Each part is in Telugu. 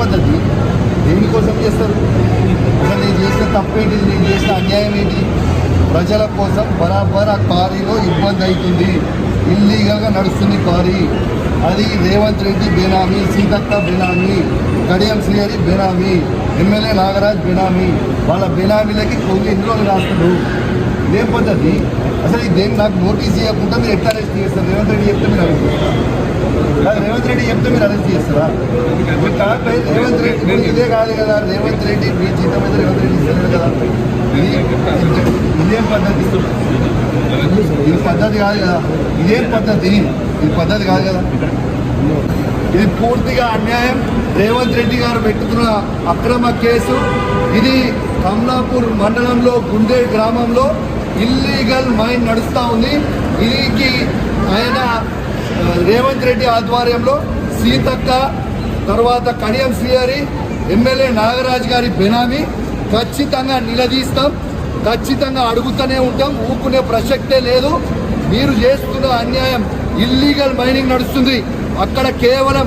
పద్ధతి? దేనికోసం చేస్తారు? అసలు నేను చేసిన తప్పేంటిది నేను చేసిన అన్యాయం ఏంటి? ప్రజల కోసం బరాబర్ ఆ కారీలో ఇబ్బంది అవుతుంది. ఇల్లీగల్గా నడుస్తుంది కారీ అది రేవంత్ రెడ్డి బేనామీ సీతక్క బేనామీ కడియం శ్రీహరి బేనామీ ఎమ్మెల్యే నాగరాజ్ బేనామీ. వాళ్ళ బేనామీలకి కొన్ని ఎన్ని రాస్తాడు రాస్తున్నాడు పద్ధతి? అసలు ఇదేం నాకు నోటీస్ ఇవ్వకుండా మీరు ఎట్లా అరెస్ట్ చేస్తారు? రేవంత్ రెడ్డి చెప్తే మీరు అరెస్ట్ చేస్తారు. రేవంత్ రెడ్డి చెప్తే మీరు అరెస్ట్ చేస్తారా? మీరు కాకపోతే రేవంత్ రెడ్డి ఇదే కాదు కదా రేవంత్ రెడ్డి మీ జీతం మీద రేవంత్ రెడ్డి ఇస్తారు కదా. ఇదేం పద్ధతి? ఇది పద్ధతి కాదు కదా. ఇదేం పద్ధతి? ఇది పద్ధతి కాదు కదా. ఇది పూర్తిగా అన్యాయం. రేవంత్ రెడ్డి గారు పెట్టుకున్న అక్రమ కేసు. ఇది కమలాపూర్ మండలంలో గుండే గ్రామంలో ఇల్లీగల్ మైన్ నడుస్తూ ఉంది. దీనికి ఆయన రేవంత్ రెడ్డి ఆధ్వర్యంలో సీతక్క తర్వాత కడియం శ్రీహరి ఎమ్మెల్యే నాగరాజ్ గారి బెనామీ ఖచ్చితంగా నిలదీస్తాం. ఖచ్చితంగా అడుగుతూనే ఉంటాం. ఊపుకునే ప్రసక్తే లేదు. మీరు చేస్తున్న అన్యాయం ఇల్లీగల్ మైనింగ్ నడుస్తుంది. అక్కడ కేవలం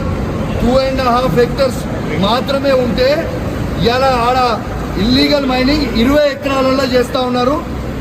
టూ అండ్ హాఫ్ హెక్టర్స్ మాత్రమే ఉంటే ఇలా ఆడ ఇల్లీగల్ మైనింగ్ ఇరవై ఎకరాలలో చేస్తూ ఉన్నారు.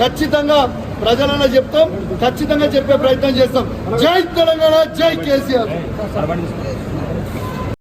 ఖచ్చితంగా ప్రజలను చెప్తాం ఖచ్చితంగా చెప్పే ప్రయత్నం చేస్తాం. జై తెలంగాణ జై కేసీఆర్.